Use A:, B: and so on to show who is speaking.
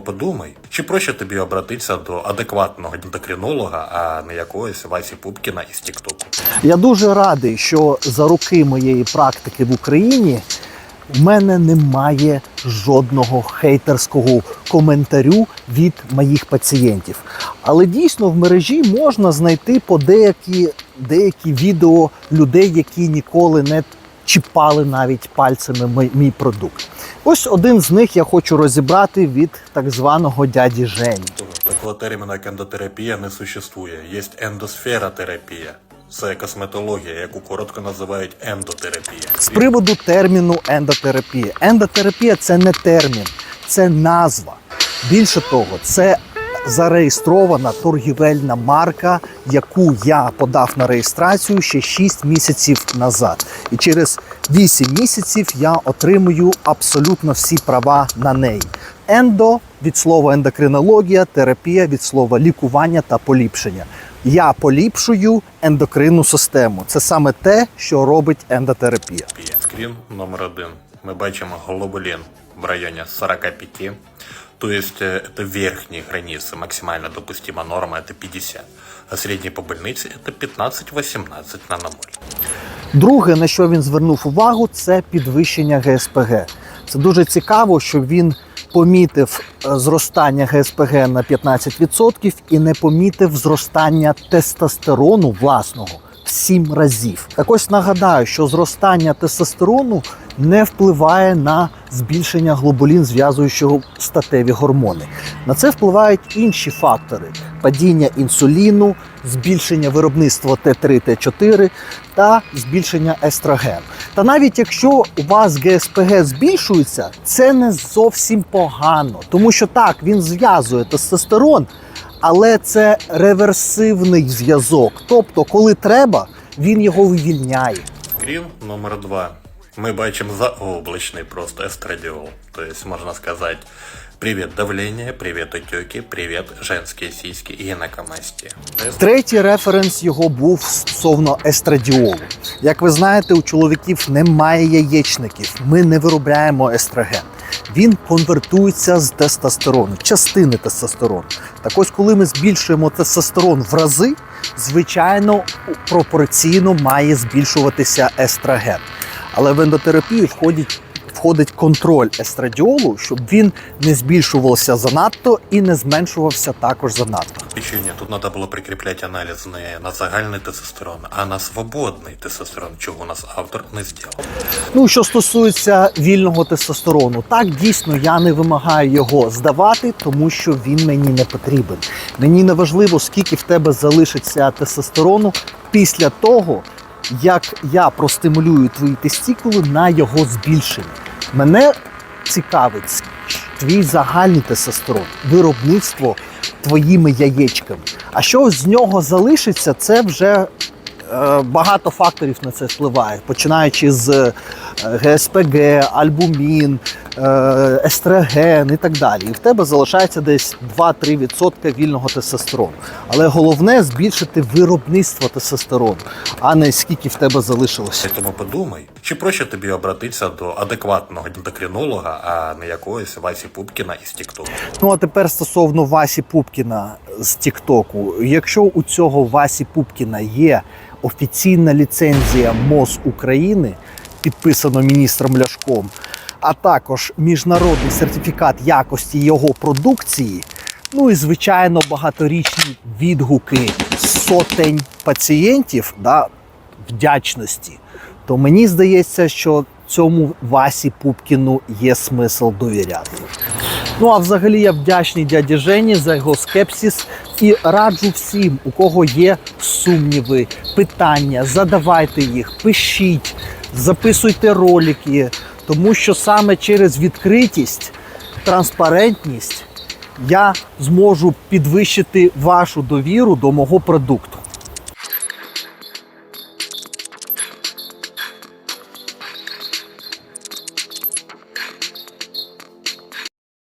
A: Подумай, чи проще тобі обратитися до адекватного ендокринолога, а не якогось Васі Пупкіна із Тіктоку.
B: Я дуже радий, що за роки моєї практики в Україні в мене немає жодного хейтерського коментарю від моїх пацієнтів. Але дійсно в мережі можна знайти по деякі, деякі відео людей, які ніколи не чіпали навіть пальцями мій, продукт. Ось один з них я хочу розібрати від так званого дяді Жені.
A: Такого терміну, як ендотерапія, не существує. Є ендосферотерапія. Це косметологія, яку коротко називають ендотерапія.
B: З приводу терміну ендотерапія. Ендотерапія це не термін, це назва. Більше того, це зареєстрована торгівельна марка, яку я подав на реєстрацію ще 6 місяців назад. І через 8 місяців я отримую абсолютно всі права на неї. Ендо від слова ендокринологія, терапія від слова лікування та поліпшення. Я поліпшую ендокринну систему. Це саме те, що робить ендотерапія.
A: Скрін номер один. Ми бачимо глобулін в районі 45. То есть э, это верхние границы, максимально допустима норма это 50, а средний по больнице это 15-18 наномоль.
B: Друге, на що він звернув увагу, це підвищення ГСПГ. Це дуже цікаво, що він помітив е, зростання ГСПГ на 15% і не помітив зростання тестостерону власного в 7 разів. Так ось нагадаю, що зростання тестостерону не впливає на збільшення глобулін, зв'язуючого статеві гормони. На це впливають інші фактори: падіння інсуліну, збільшення виробництва Т3, Т4 та збільшення естроген. Та навіть якщо у вас ГСПГ збільшується, це не зовсім погано, тому що так він зв'язує тестостерон, але це реверсивний зв'язок. Тобто, коли треба, він його вивільняє.
A: Скрін номер два. Ми бачимо заоблачний просто естрадіол. То можна сказати, привет давление, привет отеки, привет женські сіськи і гінекомастія.
B: Третій референс його був стосовно естрадіолу. Як ви знаєте, у чоловіків немає яєчників. Ми не виробляємо естроген. Він конвертується з тестостерону, частини тестостерону. Так ось, коли ми збільшуємо тестостерон в рази, звичайно, пропорційно має збільшуватися естроген. Але в ендотерапію входить входить контроль естрадіолу, щоб він не збільшувався занадто і не зменшувався також занадто.
A: Печення. Тут треба було прикріпляти аналіз не на загальний тестостерон, а на свободний тестостерон, чого у нас автор не зробив.
B: Ну, що стосується вільного тестостерону, так дійсно я не вимагаю його здавати, тому що він мені не потрібен. Мені не важливо, скільки в тебе залишиться тестостерону після того, як я простимулюю твої тестікули на його збільшення. Мене цікавить твій загальний тестостерон, виробництво твоїми яєчками. А що з нього залишиться, це вже Е, Багато факторів на це впливає, починаючи з ГСПГ, альбумін, е, естроген і так далі. І в тебе залишається десь 2-3% вільного тестостерону. Але головне збільшити виробництво тестостерону, а не скільки в тебе залишилося.
A: Тому подумай, чи проще тобі обратитися до адекватного ендокринолога, а не якогось Васі Пупкіна із Тіктоку.
B: Ну а тепер стосовно Васі Пупкіна з Тіктоку. Якщо у цього Васі Пупкіна є офіційна ліцензія МОЗ України, підписано міністром Ляшком, а також міжнародний сертифікат якості його продукції, ну і звичайно багаторічні відгуки сотень пацієнтів да, вдячності, то мені здається, що цьому Васі Пупкіну є смисл довіряти. Ну а взагалі я вдячний дяді Жені за його скепсис і раджу всім, у кого є сумніви, питання, задавайте їх, пишіть, записуйте ролики, тому що саме через відкритість, транспарентність я зможу підвищити вашу довіру до мого продукту.